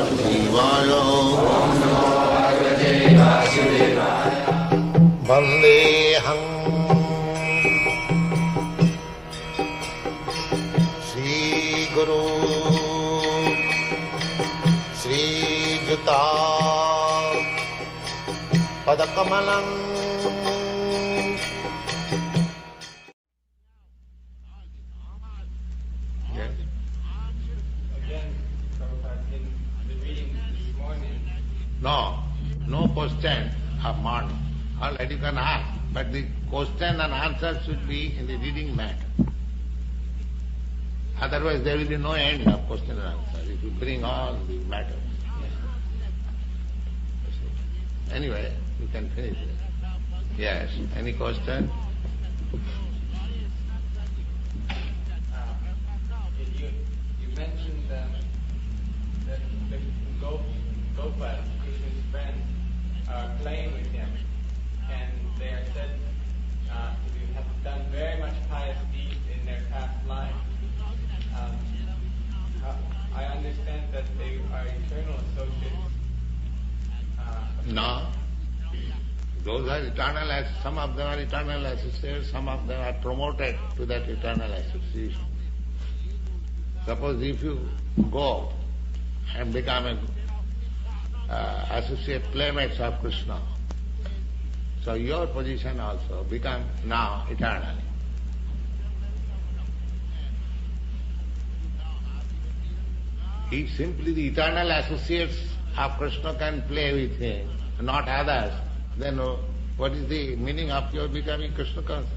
वासुदेवाय वन्देऽहम् श्रीगुरु श्रीयुता पदकमलम् You can ask, but the question and answer should be in the reading matter. Otherwise, there will be no end of question and answer if you bring all the matters. Anyway, you can finish it. Yes, any question? uh, you, you mentioned um, that the Gop, Gopal, Krishna's friends, are playing with him, and they are said uh, to have done very much pious deeds in their past life. Um, how- I understand that they are eternal associates. Uh, No. Those are eternal, some of them are eternal associates, some of them are promoted to that eternal association. Suppose if you go and become a uh, associate playmates of Krishna, so your position also become now eternal. If simply the eternal associates of Krishna can play with him, not others, then uh, what is the meaning of your becoming Krishna conscious?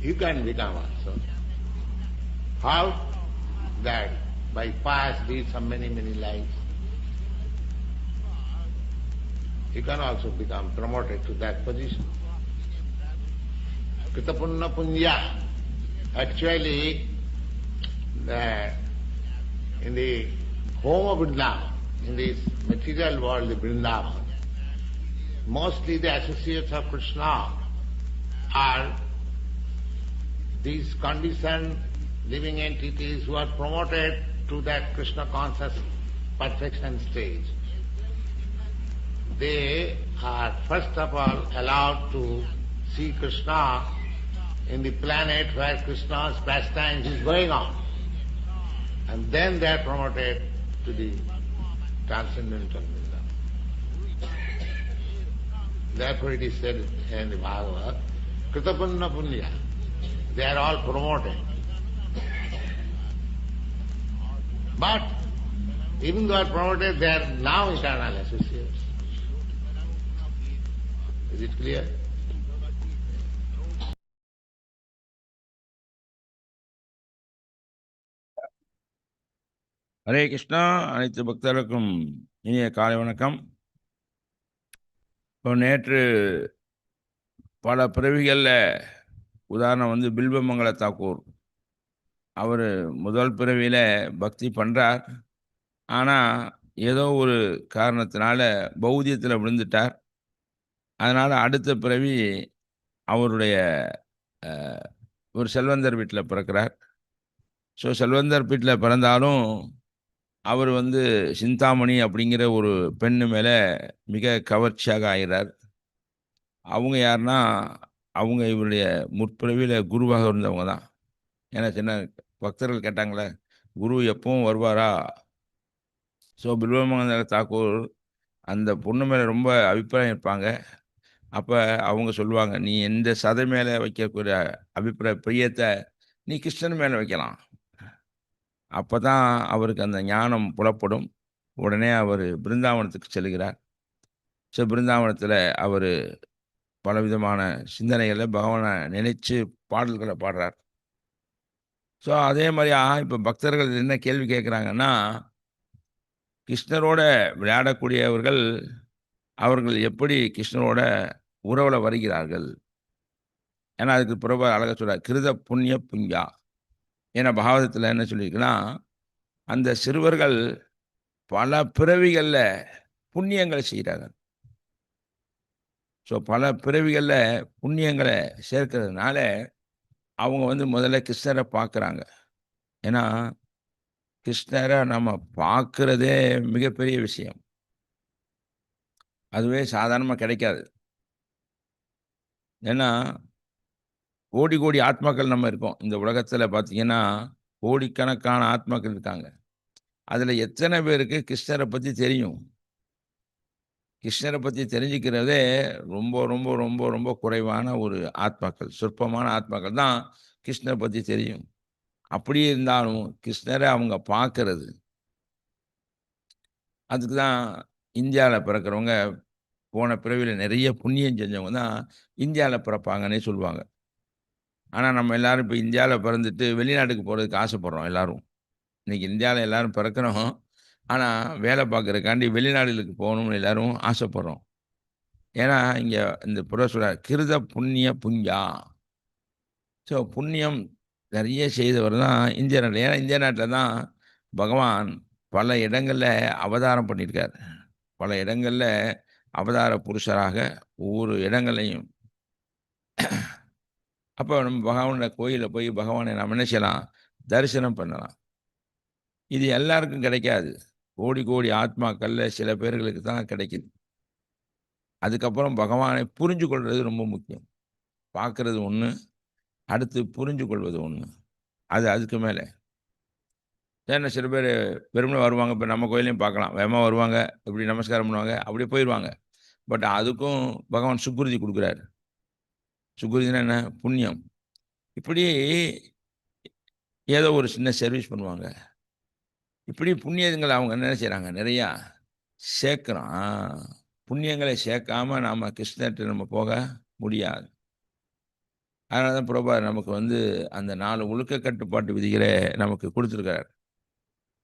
You can become also. How? That by past deeds of many, many lives. You can also become promoted to that position. Kritapunna punya. Actually, the, in the home of Vrindavan, in this material world, the Vrindavan, mostly the associates of Krishna are these conditioned living entities who are promoted to that Krishna conscious perfection stage. They are first of all allowed to see Krishna in the planet where Krishna's pastimes is going on. And then they are promoted to the transcendental Vrindavan. Therefore it is said in the Bhagavad, Kritapunna Punya. They are all promoted. But even though are promoted, they are now eternal associates. Is it clear? Hare Krishna அனைத்து பக்தர்களுக்கும் இனிய காலை வணக்கம். இப்போ நேற்று பல பிறவிகளில் உதாரணம் வந்து பில்வமங்கல தாக்கூர். அவர் முதல் பிறவியில் பக்தி பண்ணுறார் ஆனால் ஏதோ ஒரு காரணத்தினால பௌத்தியத்தில் விழுந்துட்டார். அதனால் அடுத்த பிறவி அவருடைய ஒரு செல்வந்தர் வீட்டில் பிறக்கிறார். ஸோ செல்வந்தர் வீட்டில் பிறந்தாலும் அவர் வந்து சிந்தாமணி அப்படிங்கிற ஒரு பெண்ணு மேலே மிக கவர்ச்சியாக ஆகிறார் அவங்க யாருன்னா அவங்க இவருடைய முற்பிறவியில் குருவாக இருந்தவங்க தான். ஏன்னா சின்ன பக்தர்கள் கேட்டாங்களே குரு எப்பவும் வருவாரா? ஸோ பில்வமங்கல தாக்கூர் அந்த பொண்ணு மேலே ரொம்ப அபிப்பிராயம் இருப்பாங்க. அப்போ அவங்க சொல்லுவாங்க நீ எந்த சதை மேலே வைக்கக்கூடிய அபிப்பிராய பிரியத்தை நீ கிருஷ்ணன் மேலே வைக்கலாம். அப்போ தான் அவருக்கு அந்த ஞானம் புலப்படும். உடனே அவர் பிருந்தாவனத்துக்கு செல்கிறார். ஸோ பிருந்தாவனத்தில் அவர் பலவிதமான சிந்தனைகளை பகவானை நினைச்சு பாடல்களை பாடுறார். ஸோ அதே மாதிரியா இப்போ பக்தர்கள் என்ன கேள்வி கேட்குறாங்கன்னா கிருஷ்ணரோட விளையாடக்கூடியவர்கள் அவர்கள் எப்படி கிருஷ்ணரோட உறவில் வருகிறார்கள்? ஏன்னா அதுக்கு பிறகு அழகாக சொல்கிறார் கிருத புண்ணிய புஞ்சா. ஏன்னா பாகவதத்தில் என்ன சொல்லியிருக்குன்னா அந்த சிறுவர்கள் பல பிறவிகளில் புண்ணியங்களை செய்கிறாங்க ஸோ பல பிறவிகளில் புண்ணியங்களை சேர்க்கறதுனால அவங்க வந்து முதல்ல கிருஷ்ணரை பார்க்குறாங்க ஏன்னா கிருஷ்ணரை நம்ம பார்க்குறதே மிகப்பெரிய விஷயம். அதுவே சாதாரணமாக கிடைக்காது. ஏன்னா கோடி கோடி ஆத்மாக்கள் நம்ம இருக்கோம். இந்த உலகத்தில் பார்த்தீங்கன்னா கோடிக்கணக்கான ஆத்மாக்கள் இருக்காங்க. அதில் எத்தனை பேருக்கு கிருஷ்ணரை பற்றி தெரியும்? கிருஷ்ணரை பற்றி தெரிஞ்சுக்கிறதே ரொம்ப ரொம்ப ரொம்ப ரொம்ப குறைவான ஒரு ஆத்மாக்கள் சொற்பமான ஆத்மாக்கள் தான் கிருஷ்ணரை பற்றி தெரியும். அப்படியே இருந்தாலும் கிருஷ்ணரை அவங்க பார்க்கறது அதுக்கு தான் இந்தியாவில் பிறக்கிறவங்க போன பிறவியில் நிறைய புண்ணியம் செஞ்சவங்க தான் இந்தியாவில் பிறப்பாங்கன்னே சொல்லுவாங்க. ஆனால் நம்ம எல்லாரும் இப்போ இந்தியாவில் பிறந்துட்டு வெளிநாட்டுக்கு போகிறதுக்கு ஆசைப்பட்றோம் எல்லோரும். இன்றைக்கி இந்தியாவில் எல்லோரும் பிறக்கிறோம் ஆனால் வேலை பார்க்குறக்காண்டி வெளிநாடுகளுக்கு போகணும்னு எல்லோரும் ஆசைப்பட்றோம். ஏன்னா இங்கே இந்த புற சொல்ற கிருத புண்ணிய புஞ்சா. ஸோ புண்ணியம் நிறைய செய்தவர் தான் இந்திய நாட்டில் ஏன்னா இந்திய நாட்டில் தான் பகவான் பல இடங்களில் அவதாரம் பண்ணியிருக்கார். பல இடங்களில் அவதார புருஷராக ஒவ்வொரு இடங்களையும் அப்போ நம்ம பகவானோட கோயிலில் போய் பகவானை நம்ம என்ன செய்யலாம்? தரிசனம் பண்ணலாம். இது எல்லாருக்கும் கிடைக்காது. கோடி கோடி ஆத்மாக்கள்ல சில பேர்களுக்கு தான் கிடைக்குது. அதுக்கப்புறம் பகவானை புரிஞ்சு கொள்வது ரொம்ப முக்கியம். பார்க்கறது ஒன்று அடுத்து புரிஞ்சு கொள்வது ஒன்று அது அதுக்கு மேலே. ஏன்னா சில பேர் வெறுமனே வருவாங்க இப்போ நம்ம கோயிலையும் பார்க்கலாம். வேகமாக வருவாங்க இப்படி நமஸ்காரம் பண்ணுவாங்க அப்படியே போயிடுவாங்க பட் அதுக்கும் பகவான் சுக்குருதி கொடுக்குறாரு. சுக்குருதினா என்ன புண்ணியம். இப்படி ஏதோ ஒரு சின்ன சர்வீஸ் பண்ணுவாங்க. இப்படி புண்ணியங்களை அவங்க என்ன செய்கிறாங்க நிறையா சேர்க்குறோம் புண்ணியங்களை சேர்க்காம நாம் கிருஷ்ணர்கிட்ட நம்ம போக முடியாது. அதனால தான் பிரபா நமக்கு வந்து அந்த நாலு ஒழுக்க கட்டுப்பாட்டு விதிகளை நமக்கு கொடுத்துருக்காரு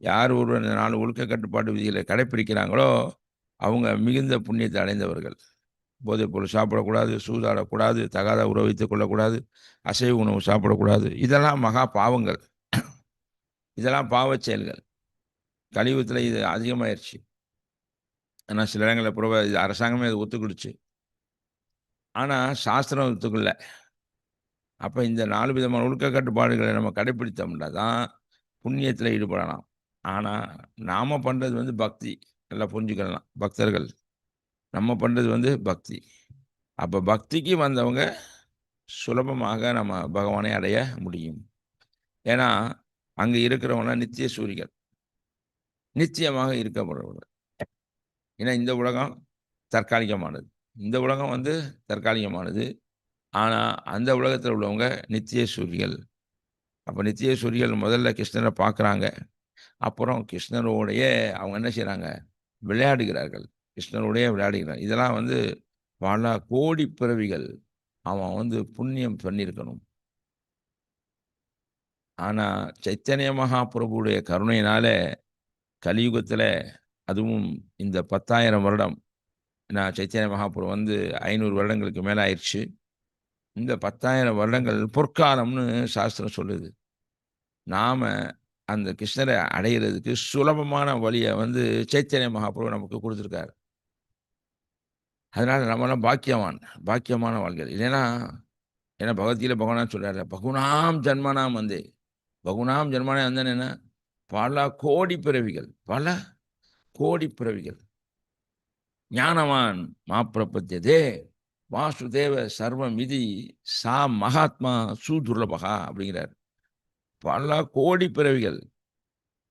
யார் ஒருவர் அந்த நாலு ஒழுக்க கட்டுப்பாட்டு விதிகளை கடைப்பிடிக்கிறாங்களோ அவங்க மிகுந்த புண்ணியத்தை அடைந்தவர்கள். போதைப் பொருள் சாப்பிடக்கூடாது சூதாடக்கூடாது தகாத உறவு வைத்துக் கொள்ளக்கூடாது அசைவ உணவு சாப்பிடக்கூடாது. இதெல்லாம் மகா பாவங்கள். இதெல்லாம் பாவச் செயல்கள். கழிவுத்தில் இது அதிகமாயிருச்சு. ஆனால் சில இடங்களில் புறவ இது அரசாங்கமே அது ஒத்துக்கிடுச்சு. ஆனால் சாஸ்திரம் ஒத்துக்கல. அப்போ இந்த நாலு விதமான ஒழுக்க கட்டுப்பாடுகளை நம்ம கடைப்பிடித்தோம்னா தான் புண்ணியத்தில் ஈடுபடலாம். ஆனால் நாம் பண்ணுறது வந்து பக்தி. நல்லா புரிஞ்சுக்கலாம் பக்தர்கள். நம்ம பண்ணுறது வந்து பக்தி. அப்போ பக்திக்கு வந்தவங்க சுலபமாக நம்ம பகவானை அடைய முடியும். ஏன்னா அங்கே இருக்கிறவங்க நித்திய சூரிகள். நிச்சயமாக இருக்கப்படுறவர்கள் ஏன்னா இந்த உலகம் தற்காலிகமானது. இந்த உலகம் வந்து தற்காலிகமானது. ஆனால் அந்த உலகத்தில் உள்ளவங்க நித்திய சூரியல் அப்போ நித்திய சூரியல் முதல்ல கிருஷ்ணரை பார்க்குறாங்க. அப்புறம் கிருஷ்ணரோடைய அவங்க என்ன செய்கிறாங்க விளையாடுகிறார்கள். கிருஷ்ணரோடைய விளையாடுகிறான் இதெல்லாம் வந்து பல கோடி பிறவிகள் அவன் வந்து புண்ணியம் பண்ணியிருக்கணும். ஆனால் சைத்தன்ய மகாபிரபுடைய கருணையினால கலியுகத்தில் அதுவும் இந்த பத்தாயிரம் வருடம் நான் சைத்தன்ய மகாபுரம் வந்து ஐநூறு வருடங்களுக்கு மேலே ஆயிடுச்சு. இந்த பத்தாயிரம் வருடங்கள் பொற்காலம்னு சாஸ்திரம் சொல்லுது. நாம் அந்த கிருஷ்ணரை அடையிறதுக்கு சுலபமான வழியை வந்து சைத்தன்ய மகாபுரம் நமக்கு கொடுத்துருக்காரு. அதனால் நம்மளாம் பாக்கியவான் பாக்கியமான வாழ்க்கை இல்லைன்னா ஏன்னா பகவத்கீதை பகவான் சொல்கிறாரு பகுனாம் ஜன்மனாம் வந்து. பகுனாம் ஜன்மனா வந்தேன்னு என்ன? பல கோடி பிறவிகள் பல கோடி பிறவிகள். ஞானவான் மாப்பிரபத்தியதே வாசுதேவ சர்வம் விதி சா மகாத்மா சூதுர்லபகா அப்படிங்கிறார். பல கோடி பிறவிகள்.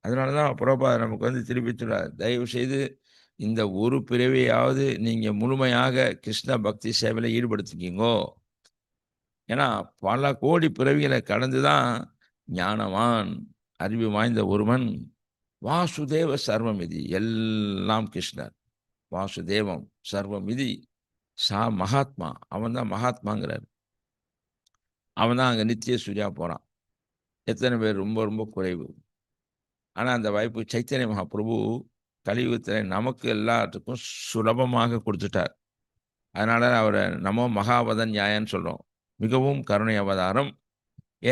அதனால தான் பிரபா நமக்கு வந்து திருப்பி சொல்கிறார் தயவு செய்து இந்த ஒரு பிறவியாவது நீங்கள் முழுமையாக கிருஷ்ண பக்தி சேவையில் ஈடுபடுத்திக்கிங்கோ ஏன்னா பல கோடி பிறவிகளை கடந்து தான் ஞானவான் அறிவு வாய்ந்த ஒருவன் வாசுதேவ சர்வமிதி எல்லாம் கிருஷ்ணர். வாசுதேவம் சர்வமிதி சா மகாத்மா அவன் தான் மகாத்மாங்கிறார். அவன் தான் அங்கே நித்திய சூர்யா போகிறான் எத்தனை பேர் ரொம்ப ரொம்ப குறைவு. ஆனால் அந்த வாய்ப்பு சைத்தன்ய மகாபிரபு கலியுகத்தில் நமக்கு எல்லாத்துக்கும் சுலபமாக கொடுத்துட்டார். அதனால் அவரை நமோ மகாவதன் நியாயன்னு சொல்கிறோம் மிகவும் கருணை அவதாரம்.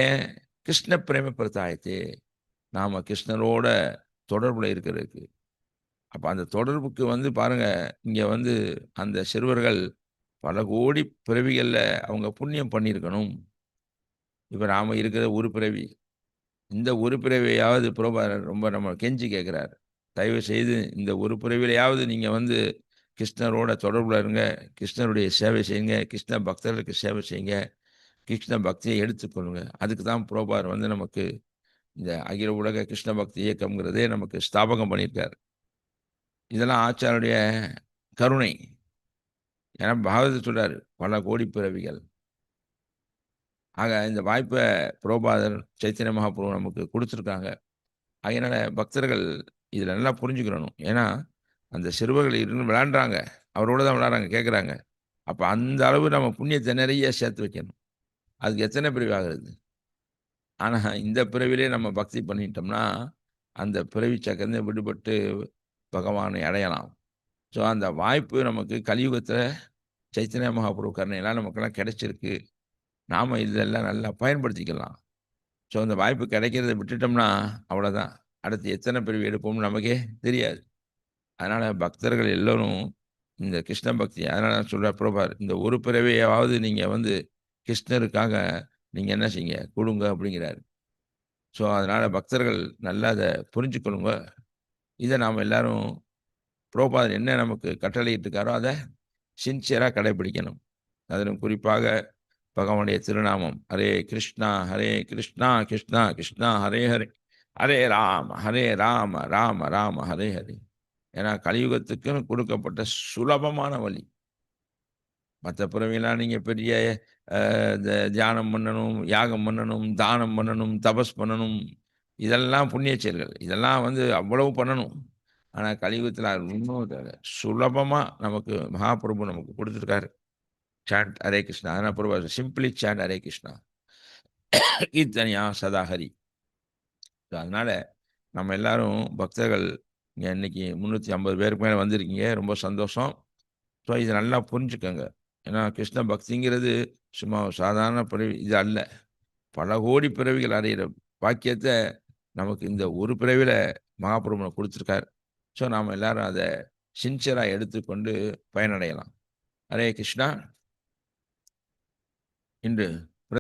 ஏன்? கிருஷ்ண பிரேம பிரதாயத்தே நாம் கிருஷ்ணரோட தொடர்பில் இருக்கிறதுக்கு. அப்போ அந்த தொடர்புக்கு வந்து பாருங்க இங்கே வந்து அந்த சிறுவர்கள் பல கோடி பிறவிகளில் அவங்க புண்ணியம் பண்ணியிருக்கணும். இப்போ நாம் இருக்கிற ஒரு பிறவி இந்த ஒரு பிறவியாவது புரோபாதர் ரொம்ப நம்ம கெஞ்சி கேட்குறாரு தயவு செய்து இந்த ஒரு பிறவிலையாவது நீங்கள் வந்து கிருஷ்ணரோட தொடர்புல இருங்க. கிருஷ்ணருடைய சேவை செய்யுங்க. கிருஷ்ண பக்தர்களுக்கு சேவை செய்யுங்க. கிருஷ்ண பக்தியை எடுத்துக்கொள்ளுங்க அதுக்கு தான் புரோபார் வந்து நமக்கு இந்த அகில உலக கிருஷ்ண பக்தி இயக்கம்ங்கிறதே நமக்கு ஸ்தாபகம் பண்ணியிருக்கார். இதெல்லாம் ஆச்சாருடைய கருணை. ஏன்னா பாகவத சொல்கிறார் பல கோடி பிறவிகள். ஆக இந்த வாய்ப்பை புரோபாதர் சைத்தன்ய மகாபிரபு நமக்கு கொடுத்துருக்காங்க. அதனால் பக்தர்கள் இதில் நல்லா புரிஞ்சுக்கிறணும் ஏன்னா அந்த சிறுவர்கள் இருந்து விளாண்டுறாங்க அவரோட தான் விளாட்றாங்க கேட்குறாங்க. அப்போ அந்த அளவு நம்ம புண்ணியத்தை நிறைய சேர்த்து வைக்கணும். அதுக்கு எத்தனை பிரிவு ஆகுறது? ஆனால் இந்த பிறவிலே நம்ம பக்தி பண்ணிட்டோம்னா அந்த பிறவி சக்கரந்து விடுபட்டு பகவானை அடையலாம். ஸோ அந்த வாய்ப்பு நமக்கு கலியுகத்தில் சைத்தன்ய மகாபுரு கருணையெல்லாம் நமக்கெல்லாம் கிடைச்சிருக்கு. நாம் இதெல்லாம் நல்லா பயன்படுத்திக்கலாம். ஸோ அந்த வாய்ப்பு கிடைக்கிறத விட்டுட்டோம்னா அவ்வளோதான். அடுத்து எத்தனை பிரிவு எடுப்போம்னு நமக்கே தெரியாது. அதனால் பக்தர்கள் எல்லோரும் இந்த கிருஷ்ண பக்தி அதனால் நான் சொல்கிற பிரபார் இந்த ஒரு பிறவையாவது நீங்கள் வந்து கிருஷ்ணருக்காக நீங்கள் என்ன செய்யுங்க? கொடுங்க அப்படிங்கிறாரு. ஸோ அதனால் பக்தர்கள் நல்லா அதை புரிஞ்சுக்கணுங்க. இதை நாம் எல்லாரும் புரோபாதர் என்ன நமக்கு கட்டளையிட்டுருக்காரோ அதை சின்சியராக கடைபிடிக்கணும். அதிலும் குறிப்பாக பகவானுடைய திருநாமம் ஹரே கிருஷ்ணா ஹரே கிருஷ்ணா கிருஷ்ணா கிருஷ்ணா ஹரே ஹரே ஹரே ராம ஹரே ராம ராம ராம ஹரே ஹரே. ஏன்னா கலியுகத்துக்குன்னு கொடுக்கப்பட்ட சுலபமான வழி. மற்ற பிறவிலாம் நீங்கள் பெரிய இந்த தியானம் பண்ணணும் யாகம் பண்ணணும் தானம் பண்ணணும் தபஸ் பண்ணணும். இதெல்லாம் புண்ணிய செயல்கள் இதெல்லாம் வந்து அவ்வளவு பண்ணணும். ஆனால் கலியுகத்தில் இன்னும் சுலபமாக நமக்கு மகாபிரபு நமக்கு கொடுத்துருக்காரு. சாண்ட் ஹரே கிருஷ்ணா அதனால் பிரபு சிம்பிளி சாண்ட் ஹரே கிருஷ்ணா கீர்த்தனியா சதாஹரி. ஸோ அதனால் நம்ம எல்லாரும் பக்தர்கள் இங்கே இன்னைக்கு முந்நூற்றி ஐம்பது பேருக்கு மேலே வந்திருக்கீங்க. ரொம்ப சந்தோஷம். ஸோ இதை நல்லா புரிஞ்சுக்கோங்க. ஏன்னா கிருஷ்ண பக்திங்கிறது சும்மா சாதாரண பிறவி இது அல்ல. பல கோடி பிறவிகள் அடைகிற பாக்கியத்தை நமக்கு இந்த ஒரு பிறவியில் மகாபிரபுனை கொடுத்துருக்காரு. ஸோ நாம் எல்லாரும் அதை சின்சியராக எடுத்துக்கொண்டு பயனடையலாம். ஹரே கிருஷ்ணா. இன்று